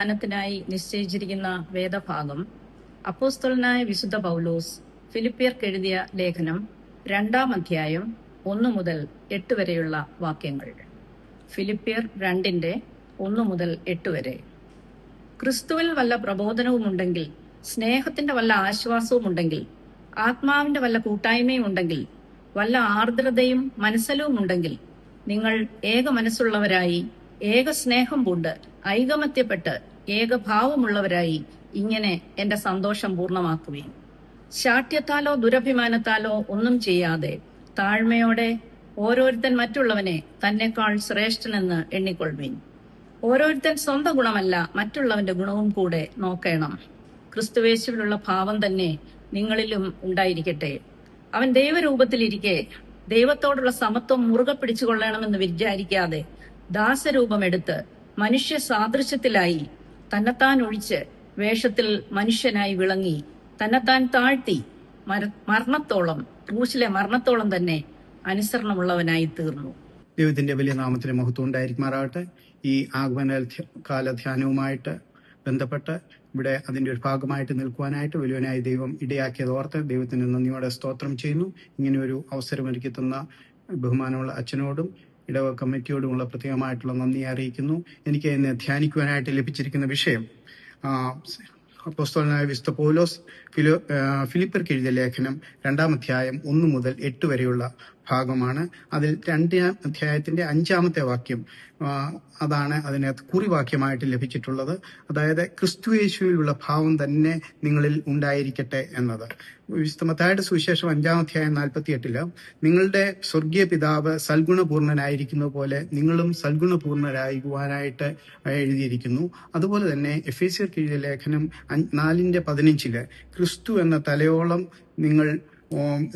ധ്യാനത്തിനായി നിശ്ചയിച്ചിരിക്കുന്ന വേദഭാഗം അപ്പോസ്തലനായ വിശുദ്ധ പൗലോസ് ഫിലിപ്പിയർക്ക് എഴുതിയ ലേഖനം രണ്ടാം അധ്യായം ഒന്ന് മുതൽ എട്ട് വരെയുള്ള വാക്യങ്ങൾ. ഫിലിപ്പിയർ രണ്ടിന്റെ ഒന്നു മുതൽ എട്ട് വരെ. ക്രിസ്തുവിൽ വല്ല പ്രബോധനവും ഉണ്ടെങ്കിൽ സ്നേഹത്തിന്റെ വല്ല ആശ്വാസവും ഉണ്ടെങ്കിൽ ആത്മാവിന്റെ വല്ല കൂട്ടായ്മയും ഉണ്ടെങ്കിൽ വല്ല ആർദ്രതയും മനസ്സലവും ഉണ്ടെങ്കിൽ നിങ്ങൾ ഏക മനസ്സുള്ളവരായി ഏക സ്നേഹം പൂണ്ട് ഐകമത്യപ്പെട്ട് ഏകഭാവമുള്ളവരായി ഇങ്ങനെ എന്റെ സന്തോഷം പൂർണമാക്കുകയും. ശാഠ്യത്താലോ ദുരഭിമാനത്താലോ ഒന്നും ചെയ്യാതെ താഴ്മയോടെ ഓരോരുത്തൻ മറ്റുള്ളവനെ തന്നെക്കാൾ ശ്രേഷ്ഠനെന്ന് എണ്ണിക്കൊള്ളു ഓരോരുത്തൻ സ്വന്തം ഗുണമല്ല മറ്റുള്ളവന്റെ ഗുണവും കൂടെ നോക്കണം. ക്രിസ്തുവേശുവിലുള്ള ഭാവം തന്നെ നിങ്ങളിലും ഉണ്ടായിരിക്കട്ടെ. അവൻ ദൈവരൂപത്തിലിരിക്കെ ദൈവത്തോടുള്ള സമത്വം മുറുകെ പിടിച്ചുകൊള്ളണമെന്ന് വിചാരിക്കാതെ ദാസരൂപമെടുത്ത് മനുഷ്യ സാദൃശ്യത്തിലായി തന്നെത്താൻ ഒഴിച്ച് വേഷത്തിൽ മനുഷ്യനായി വിളങ്ങി. തന്നെത്താൻ താഴ്ത്തി മര- മരണത്തോളം ക്രൂശിലെ മരണത്തോളം തന്നെ അനുസരണമുള്ളവനായി തീർന്നു. ദൈവത്തിന്റെ വലിയ നാമത്തിന് മഹത്വം ഉണ്ടായിരിക്കുമാറാകട്ടെ. ഈ ആഗമന കാല ധ്യാനവുമായിട്ട് ബന്ധപ്പെട്ട് ഇവിടെ അതിന്റെ ഒരു ഭാഗമായിട്ട് നിൽക്കുവാനായിട്ട് വലിയവനായ ദൈവം ഇടയാക്കിയത് ഓർത്ത് ദൈവത്തിന് നന്ദിയോടെ സ്തോത്രം ചെയ്യുന്നു. ഇങ്ങനെ ഒരു അവസരം ഒരുക്കി തന്ന ബഹുമാനമുള്ള അച്ഛനോടും ഇടവ കമ്മിറ്റിയോടുമുള്ള പ്രത്യേകമായിട്ടുള്ള നന്ദി അറിയിക്കുന്നു. എനിക്ക് ഇന്ന് ധ്യാനിക്കുവാനായിട്ട് ലഭിച്ചിരിക്കുന്ന വിഷയം പുസ്തകനായ വിശുദ്ധ പൗലോസ് ഫിലോ ഫിലിപ്പർക്ക് എഴുതിയ ലേഖനം രണ്ടാം അധ്യായം ഒന്ന് മുതൽ എട്ട് വരെയുള്ള ഭാഗമാണ്. അതിൽ രണ്ടാം അധ്യായത്തിന്റെ അഞ്ചാമത്തെ വാക്യം അതാണ് അതിനകത്ത് കുറിവാക്യമായിട്ട് ലഭിച്ചിട്ടുള്ളത്. അതായത് ക്രിസ്തുയേശുവിലുള്ള ഭാവം തന്നെ നിങ്ങളിൽ ഉണ്ടായിരിക്കട്ടെ എന്നത്. വിശുദ്ധ മത്തായുടെ സുവിശേഷം അഞ്ചാം അധ്യായം നാൽപ്പത്തി എട്ടിൽ നിങ്ങളുടെ സ്വർഗീയ പിതാവ് സൽഗുണപൂർണനായിരിക്കുന്ന പോലെ നിങ്ങളും സൽഗുണപൂർണരാകുവാനായിട്ട് എഴുതിയിരിക്കുന്നു. അതുപോലെ തന്നെ എഫ് എ സി ലേഖനം നാലിന്റെ പതിനഞ്ചിൽ ക്രിസ്തു എന്ന തലയോളം നിങ്ങൾ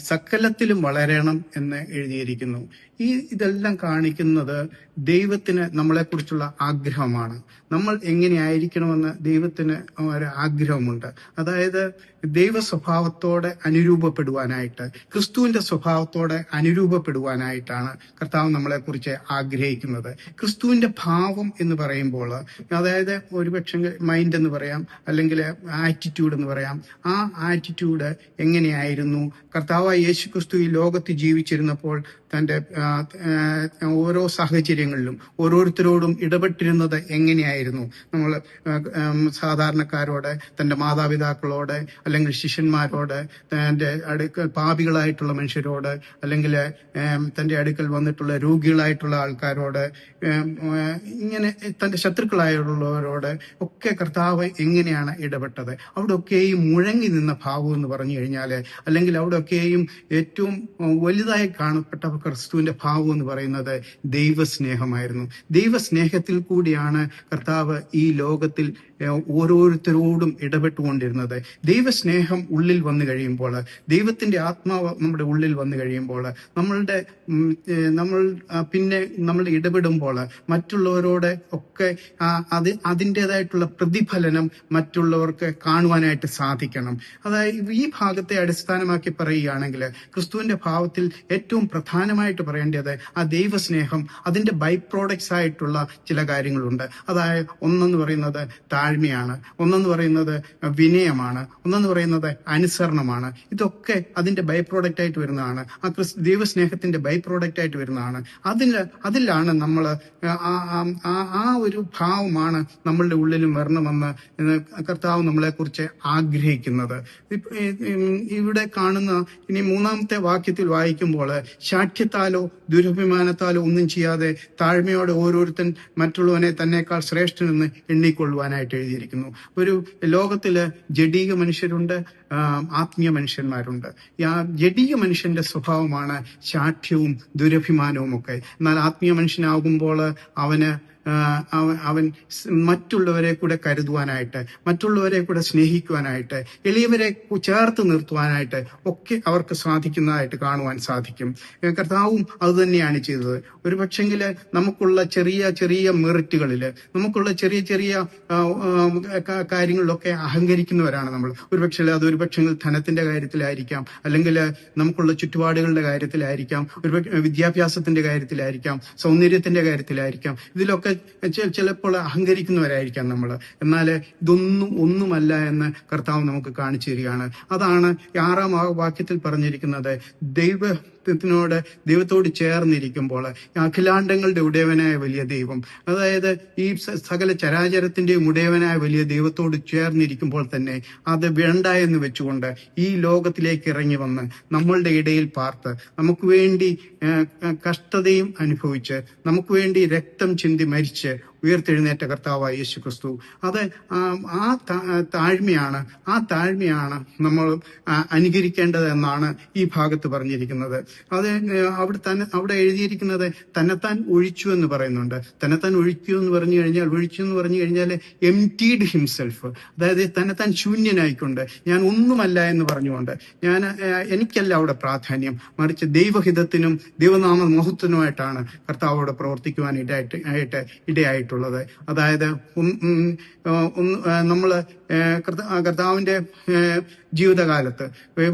സകലത്തിലും വളരണം എന്ന് എഴുതിയിരിക്കുന്നു. ഈ ഇതെല്ലാം കാണിക്കുന്നത് ദൈവത്തിന് നമ്മളെക്കുറിച്ചുള്ള ആഗ്രഹമാണ്. നമ്മൾ എങ്ങനെയായിരിക്കണമെന്ന് ദൈവത്തിന് ഒരു ആഗ്രഹമുണ്ട്. അതായത് ദൈവ സ്വഭാവത്തോടെ അനുരൂപപ്പെടുവാനായിട്ട് ക്രിസ്തുവിന്റെ സ്വഭാവത്തോടെ അനുരൂപപ്പെടുവാനായിട്ടാണ് കർത്താവ് നമ്മളെക്കുറിച്ച് ആഗ്രഹിക്കുന്നത്. ക്രിസ്തുവിന്റെ ഭാവം എന്ന് പറയുമ്പോൾ അതായത് ഒരുപക്ഷെ മൈൻഡ് എന്ന് പറയാം അല്ലെങ്കിൽ ആറ്റിറ്റ്യൂഡ് എന്ന് പറയാം ആ ആറ്റിറ്റ്യൂഡ് എങ്ങനെയായിരുന്നു? കർത്താവ് യേശു ക്രിസ്തു ഈ ലോകത്ത് ജീവിച്ചിരുന്നപ്പോൾ തന്റെ ഓരോ സാഹചര്യങ്ങളിലും ഓരോരുത്തരോടും ഇടപെട്ടിരുന്നത് എങ്ങനെയായിരുന്നു? നമ്മൾ സാധാരണക്കാരോട് തന്റെ മാതാപിതാക്കളോട് അല്ലെങ്കിൽ ശിഷ്യന്മാരോട് തന്റെ അടുക്കൽ പാപികളായിട്ടുള്ള മനുഷ്യരോട് അല്ലെങ്കിൽ തന്റെ അടുക്കൽ വന്നിട്ടുള്ള രോഗികളായിട്ടുള്ള ആൾക്കാരോട് ഇങ്ങനെ തന്റെ ശത്രുക്കളായുള്ളവരോട് ഒക്കെ കർത്താവ് എങ്ങനെയാണ് ഇടപെട്ടത്? അവിടെയൊക്കെയും മുഴങ്ങി നിന്ന ഭാവം എന്ന് പറഞ്ഞു കഴിഞ്ഞാൽ അല്ലെങ്കിൽ അവിടെയൊക്കെയും ഏറ്റവും വലുതായി കാണപ്പെട്ട ക്രിസ്തുവിന്റെ ഭാവം എന്ന് പറയുന്നത് ദൈവസ്നേഹമായിരുന്നു. ദൈവസ്നേഹത്തിൽ കൂടിയാണ് കർത്താവ് ഈ ലോകത്തിൽ ഓരോരുത്തരോടും ഇടപെട്ടുകൊണ്ടിരുന്നത്. ദൈവസ്നേഹം ഉള്ളിൽ വന്നു കഴിയുമ്പോൾ ദൈവത്തിന്റെ ആത്മാവ് നമ്മുടെ ഉള്ളിൽ വന്നു കഴിയുമ്പോൾ നമ്മളുടെ നമ്മൾ പിന്നെ നമ്മൾ ഇടപെടുമ്പോൾ മറ്റുള്ളവരോട് ഒക്കെ അത് അതിന്റെതായിട്ടുള്ള പ്രതിഫലനം മറ്റുള്ളവർക്ക് കാണുവാനായിട്ട് സാധിക്കണം. അതായത് ഈ ഭാഗത്തെ അടിസ്ഥാനമാക്കി പറയുകയാണെങ്കിൽ ക്രിസ്തുവിന്റെ ഭാവത്തിൽ ഏറ്റവും പ്രധാനമായിട്ട് പറയേണ്ടത് ആ ദൈവസ്നേഹം അതിന്റെ ബൈ പ്രോഡക്ട്സ് ആയിട്ടുള്ള ചില കാര്യങ്ങളുണ്ട്. അതായത് ഒന്നെന്ന് പറയുന്നത് താഴ്മയാണ് ഒന്നെന്ന് പറയുന്നത് വിനയമാണ് ഒന്നെന്ന് പറയുന്നത് അനുസരണമാണ്. ഇതൊക്കെ അതിന്റെ ബൈ പ്രോഡക്റ്റ് ആയിട്ട് വരുന്നതാണ്. ആ ക്രിസ് ദൈവസ്നേഹത്തിന്റെ ബൈ പ്രോഡക്റ്റ് ആയിട്ട് വരുന്നതാണ്. അതിൽ അതിലാണ് നമ്മൾ ആ ഒരു ഭാവമാണ് നമ്മളുടെ ഉള്ളിലും വരണമെന്ന് കർത്താവ് നമ്മളെ കുറിച്ച് ആഗ്രഹിക്കുന്നത് ഇവിടെ കാണുന്ന ഇനി മൂന്നാമത്തെ വാക്യത്തിൽ വായിക്കുമ്പോൾ ശാഠ്യത്താലോ ദുരഭിമാനത്താലോ ഒന്നും ചെയ്യാതെ താഴ്മയോടെ ഓരോരുത്തൻ മറ്റുള്ളവനെ തന്നെക്കാൾ ശ്രേഷ്ഠനെന്ന് എണ്ണിക്കൊള്ളുവാനായിട്ട് എഴുതിയിരിക്കുന്നു. ഒരു ലോകത്തിൽ ജഡീക മനുഷ്യരുണ്ട് ആത്മീയ മനുഷ്യന്മാരുണ്ട്. ആ ജഡീക മനുഷ്യന്റെ സ്വഭാവമാണ് ശാഠ്യവും ദുരഭിമാനവും ഒക്കെ എന്നാൽ ആത്മീയ മനുഷ്യനാകുമ്പോൾ അവന് അവൻ മറ്റുള്ളവരെ കൂടെ കരുതുവാനായിട്ട് മറ്റുള്ളവരെ കൂടെ സ്നേഹിക്കുവാനായിട്ട് എളിയവരെ ചേർത്ത് നിർത്തുവാനായിട്ട് ഒക്കെ അവർക്ക് സാധിക്കുന്നതായിട്ട് കാണുവാൻ സാധിക്കും. കർത്താവും അതുതന്നെയാണ് ചെയ്തത്. ഒരു പക്ഷെങ്കിൽ നമുക്കുള്ള ചെറിയ ചെറിയ മെറിറ്റുകളിൽ നമുക്കുള്ള ചെറിയ ചെറിയ കാര്യങ്ങളിലൊക്കെ അഹങ്കരിക്കുന്നവരാണ് നമ്മൾ. ഒരു പക്ഷേ അത് ഒരു ധനത്തിന്റെ കാര്യത്തിലായിരിക്കാം. അല്ലെങ്കിൽ നമുക്കുള്ള ചുറ്റുപാടുകളുടെ കാര്യത്തിലായിരിക്കാം. ഒരു വിദ്യാഭ്യാസത്തിന്റെ കാര്യത്തിലായിരിക്കാം. സൗന്ദര്യത്തിന്റെ കാര്യത്തിലായിരിക്കാം. ഇതിലൊക്കെ ചിലപ്പോൾ അഹങ്കരിക്കുന്നവരായിരിക്കാം നമ്മൾ എന്നാൽ ഇതൊന്നും ഒന്നുമല്ല എന്ന് കർത്താവ് നമുക്ക് കാണിച്ചു തരികയാണ്. അതാണ് ആറാം വാക്യത്തിൽ പറഞ്ഞിരിക്കുന്നത്. ദൈവത്തിനോട് ദൈവത്തോട് ചേർന്നിരിക്കുമ്പോൾ അഖിലാണ്ടങ്ങളുടെ ഉടയവനായ വലിയ ദൈവം. അതായത് ഈ സകല ചരാചരത്തിന്റെയും ഉടയവനായ വലിയ ദൈവത്തോട് ചേർന്നിരിക്കുമ്പോൾ തന്നെ അത് വേണ്ട എന്ന് വെച്ചുകൊണ്ട് ഈ ലോകത്തിലേക്ക് ഇറങ്ങി വന്ന് നമ്മളുടെ ഇടയിൽ പാർത്ത് നമുക്ക് വേണ്ടി കഷ്ടതയും അനുഭവിച്ച് നമുക്ക് വേണ്ടി രക്തം ചിന്തി മരിച്ച് ഉയർത്തെഴുന്നേറ്റ കർത്താവായ യേശു ക്രിസ്തു അത് ആ താഴ്മയാണ് ആ താഴ്മയാണ് നമ്മൾ അനുകരിക്കേണ്ടത് എന്നാണ് ഈ ഭാഗത്ത് പറഞ്ഞിരിക്കുന്നത്. അത് അവിടെ തന്നെ അവിടെ എഴുതിയിരിക്കുന്നത് തന്നെത്താൻ ഒഴിച്ചു എന്ന് പറയുന്നുണ്ട്. തന്നെത്താൻ ഒഴിക്കു എന്ന് പറഞ്ഞു കഴിഞ്ഞാൽ ഒഴിച്ചു എന്ന് പറഞ്ഞു കഴിഞ്ഞാൽ എം ടിഡ് ഹിംസെൽഫ് അതായത് തന്നെത്താൻ ശൂന്യനായിക്കൊണ്ട്. ഞാൻ ഒന്നുമല്ല എന്ന് പറഞ്ഞുകൊണ്ട്. ഞാൻ എനിക്കല്ല അവിടെ പ്രാധാന്യം. മറിച്ച് ദൈവഹിതത്തിനും ദൈവനാമ മഹത്വനുമായിട്ടാണ് കർത്താവ് അവിടെ പ്രവർത്തിക്കുവാൻ ഇടയായിട്ട് ആയിട്ട് ഇടയായിട്ടുള്ളത് അതായത് ആ, കർത്താവിന്റെ ജീവിതകാലത്ത്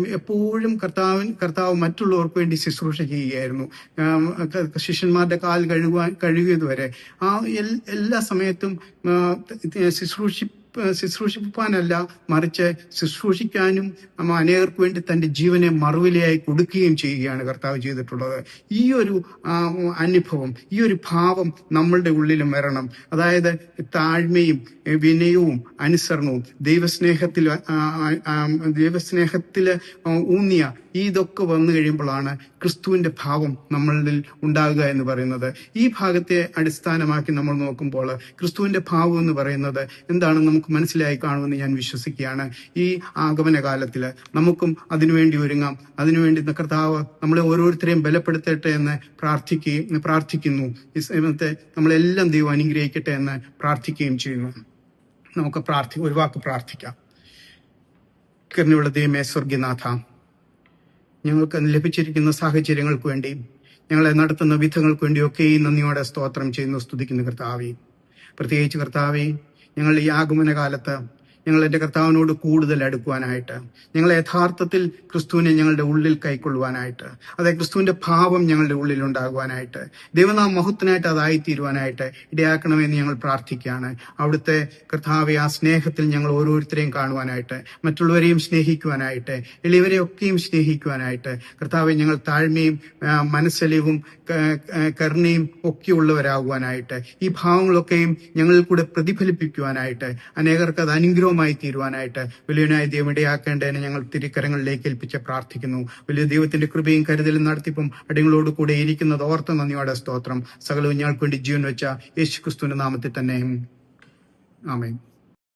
എപ്പോഴും കർത്താവിൻ കർത്താവ് മറ്റുള്ളവർക്ക് വേണ്ടി ശുശ്രൂഷ ചെയ്യുകയായിരുന്നു. ശിഷ്യന്മാരുടെ കാൽ കഴുകുവാൻ കഴുകിയതുവരെ. ആ എല്ലാ സമയത്തും ശുശ്രൂഷി ശുശ്രൂഷിപ്പാനല്ല മറിച്ച് ശുശ്രൂഷിക്കാനും അനേകർക്ക് വേണ്ടി തന്റെ ജീവനെ മറുവിലയായി കൊടുക്കുകയും ചെയ്യുകയാണ് കർത്താവ് ചെയ്തിട്ടുള്ളത്. ഈ ഒരു അനുഭവം ഈ ഒരു ഭാവം നമ്മളുടെ ഉള്ളിലും വരണം. അതായത് താഴ്മയും വിനയവും അനുസരണവും ദൈവസ്നേഹത്തിൽ ദൈവസ്നേഹത്തിൽ ഊന്നിയ ഇതൊക്കെ വന്നു കഴിയുമ്പോഴാണ് ക്രിസ്തുവിന്റെ ഭാവം നമ്മളിൽ ഉണ്ടാകുക എന്ന് പറയുന്നത്. ഈ ഭാഗത്തെ അടിസ്ഥാനമാക്കി നമ്മൾ നോക്കുമ്പോൾ ക്രിസ്തുവിന്റെ ഭാവം എന്ന് പറയുന്നത് എന്താണെന്ന് നമുക്ക് മനസ്സിലായി കാണുമെന്ന് ഞാൻ വിശ്വസിക്കുകയാണ്. ഈ ആഗമന കാലത്തിൽ നമുക്കും അതിനുവേണ്ടി ഒരുങ്ങാം. അതിനുവേണ്ടി കർത്താവ് നമ്മളെ ഓരോരുത്തരെയും ബലപ്പെടുത്തട്ടെ എന്ന് പ്രാർത്ഥിക്കുകയും പ്രാർത്ഥിക്കുന്നു. ഈ സമയത്തെ നമ്മളെല്ലാം ദൈവം അനുഗ്രഹിക്കട്ടെ എന്ന് പ്രാർത്ഥിക്കുകയും ചെയ്യുന്നു. നമുക്ക് പ്രാർത്ഥി ഒരു വാക്ക് പ്രാർത്ഥിക്കാം. കരുണയുള്ള ദൈവമേ സ്വർഗിനാഥ ഞങ്ങൾക്ക് ലഭിച്ചിരിക്കുന്ന സാഹചര്യങ്ങൾക്ക് വേണ്ടിയും ഞങ്ങളെ നടത്തുന്ന വിധങ്ങൾക്ക് ഈ നന്ദിയോടെ സ്തോത്രം ചെയ്യുന്നു സ്തുതിക്കുന്നു കർത്താവെ. പ്രത്യേകിച്ച് കർത്താവെ ഞങ്ങൾ ഈ ആഗമന കാലത്ത് ഞങ്ങൾ എന്റെ കർത്താവിനോട് കൂടുതൽ അടുക്കുവാനായിട്ട് ഞങ്ങൾ യഥാർത്ഥത്തിൽ ക്രിസ്തുവിനെ ഞങ്ങളുടെ ഉള്ളിൽ കൈക്കൊള്ളുവാനായിട്ട് അതെ ക്രിസ്തുവിന്റെ ഭാവം ഞങ്ങളുടെ ഉള്ളിൽ ഉണ്ടാകുവാനായിട്ട് ദൈവനാം മഹത്വനായിട്ട് അതായിത്തീരുവാനായിട്ട് ഇടയാക്കണമെന്ന് ഞങ്ങൾ പ്രാർത്ഥിക്കുകയാണ്. അവിടുത്തെ കർത്താവെ ആ സ്നേഹത്തിൽ ഞങ്ങൾ ഓരോരുത്തരെയും കാണുവാനായിട്ട് മറ്റുള്ളവരെയും സ്നേഹിക്കുവാനായിട്ട് എളിയവരെയൊക്കെയും സ്നേഹിക്കുവാനായിട്ട് കർത്താവെ ഞങ്ങൾ താഴ്മയും മനസ്സലിവും കരുണയും ഒക്കെ ഉള്ളവരാകുവാനായിട്ട് ഈ ഭാവങ്ങളൊക്കെയും ഞങ്ങളിൽ കൂടെ പ്രതിഫലിപ്പിക്കുവാനായിട്ട് അനേകർക്ക് അത് അനുഗ്രഹമായി തീരുവാനായിട്ട് വലിയനായ ദൈവം ഞങ്ങൾ തിരിക്കരങ്ങളിലേക്ക് ഏൽപ്പിച്ച് പ്രാർത്ഥിക്കുന്നു. വലിയ ദൈവത്തിന്റെ കൃപയും കരുതലും നടത്തിപ്പും അടിങ്ങളോട് കൂടെ ഇരിക്കുന്നത് ഓർത്ത നന്ദിയോടെ സ്തോത്രം. സകലവും ഞങ്ങൾക്ക് വേണ്ടി ജീവൻ വെച്ച യേശുക്രിസ്തുവിന്റെ നാമത്തിൽ തന്നെ. ആമേൻ.